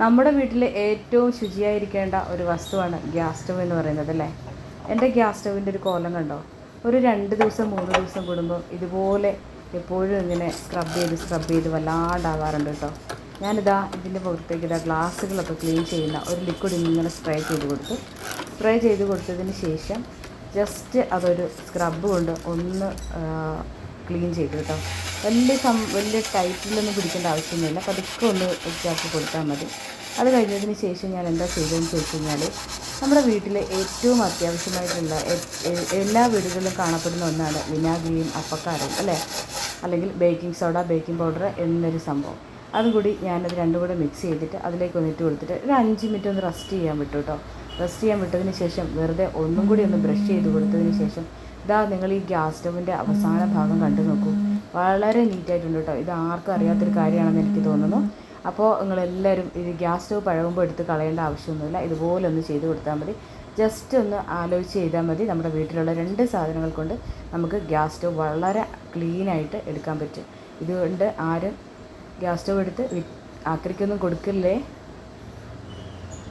നമ്മുടെ വീട്ടിൽ ഏറ്റവും ശുചിയായിരിക്കേണ്ട ഒരു വസ്തുവാണ് ഗ്യാസ് സ്റ്റവ് എന്ന് പറയുന്നത് അല്ലേ? എന്റെ ഗ്യാസ് സ്റ്റവിന്റെ ഒരു കോലം കണ്ടോ? ഒരു രണ്ട് ദിവസം മൂന്ന് ദിവസം കൂടുമ്പോൾ ഇതുപോലെ എപ്പോഴും ഇങ്ങനെ സ്ക്രബ് ചെയ്ത് സ്ക്രബ് ചെയ്ത് വല്ലാണ്ടാകാറുണ്ട് കേട്ടോ. ഞാനിതാ ഇതിന്റെ പുറത്തേക്ക് ഇതാ ഗ്ലാസ്സുകളൊക്കെ ക്ലീൻ ചെയ്യുന്ന ഒരു ലിക്വിഡ് ഇങ്ങനെ സ്പ്രേ ചെയ്ത് കൊടുത്തു. സ്പ്രേ ചെയ്ത് കൊടുത്തതിന് ശേഷം ജസ്റ്റ് അതൊരു സ്ക്രബ് കൊണ്ട് ഒന്ന് ക്ലീൻ ചെയ്തു കേട്ടോ. വലിയ സം വലിയ ടൈറ്റിലൊന്നും പിടിക്കേണ്ട ആവശ്യമൊന്നുമില്ല. പതുക്കെ ഒന്ന് ഇതാക്കി കൊടുത്താൽ മതി. അത് കഴിഞ്ഞതിന് ശേഷം ഞാൻ എന്താ ചെയ്തതെന്ന് ചോദിച്ചു കഴിഞ്ഞാൽ നമ്മുടെ വീട്ടിലെ ഏറ്റവും അത്യാവശ്യമായിട്ടുള്ള എല്ലാ വീടുകളിലും കാണപ്പെടുന്ന ഒന്നാണ് വിനാഗിരിയും അപ്പക്കാരയും അല്ലേ? അല്ലെങ്കിൽ ബേക്കിംഗ് സോഡ ബേക്കിംഗ് പൗഡർ എന്നൊരു സംഭവം. അതും കൂടി ഞാനത് രണ്ടും കൂടെ മിക്സ് ചെയ്തിട്ട് അതിലേക്ക് ഒന്ന് ഇട്ട് കൊടുത്തിട്ട് ഒരു അഞ്ച് മിനിറ്റ് ഒന്ന് റെസ്റ്റ് ചെയ്യാൻ വിട്ടു കേട്ടോ. റെസ്റ്റ് ചെയ്യാൻ വിട്ടതിന് ശേഷം വെറുതെ ഒന്നും കൂടി ഒന്ന് ബ്രഷ് ചെയ്ത് കൊടുത്തതിന് ശേഷം ഇതാ നിങ്ങൾ ഈ ഗ്യാസ് സ്റ്റവിന്റെ അവസാന ഭാഗം കണ്ടു നോക്കൂ. വളരെ നീറ്റായിട്ടുണ്ട് കേട്ടോ ഇത് ആർക്കും അറിയാത്തൊരു കാര്യമാണെന്ന് എനിക്ക് തോന്നുന്നു. അപ്പോൾ നിങ്ങളെല്ലാവരും ഇത് ഗ്യാസ് സ്റ്റവ് പഴകുമ്പോൾ എടുത്ത് കളയേണ്ട ആവശ്യമൊന്നുമില്ല. ഇതുപോലെ ഒന്ന് ചെയ്ത് കൊടുത്താൽ മതി. ജസ്റ്റ് ഒന്ന് ആലോചിച്ച് ചെയ്താൽ മതി. നമ്മുടെ വീട്ടിലുള്ള രണ്ട് സാധനങ്ങൾ കൊണ്ട് നമുക്ക് ഗ്യാസ് സ്റ്റവ് വളരെ ക്ലീനായിട്ട് എടുക്കാൻ പറ്റും. ഇതുകൊണ്ട് ആരും ഗ്യാസ് സ്റ്റവ് എടുത്ത് ആക്രിക്കൊന്നും കൊടുക്കില്ലേ?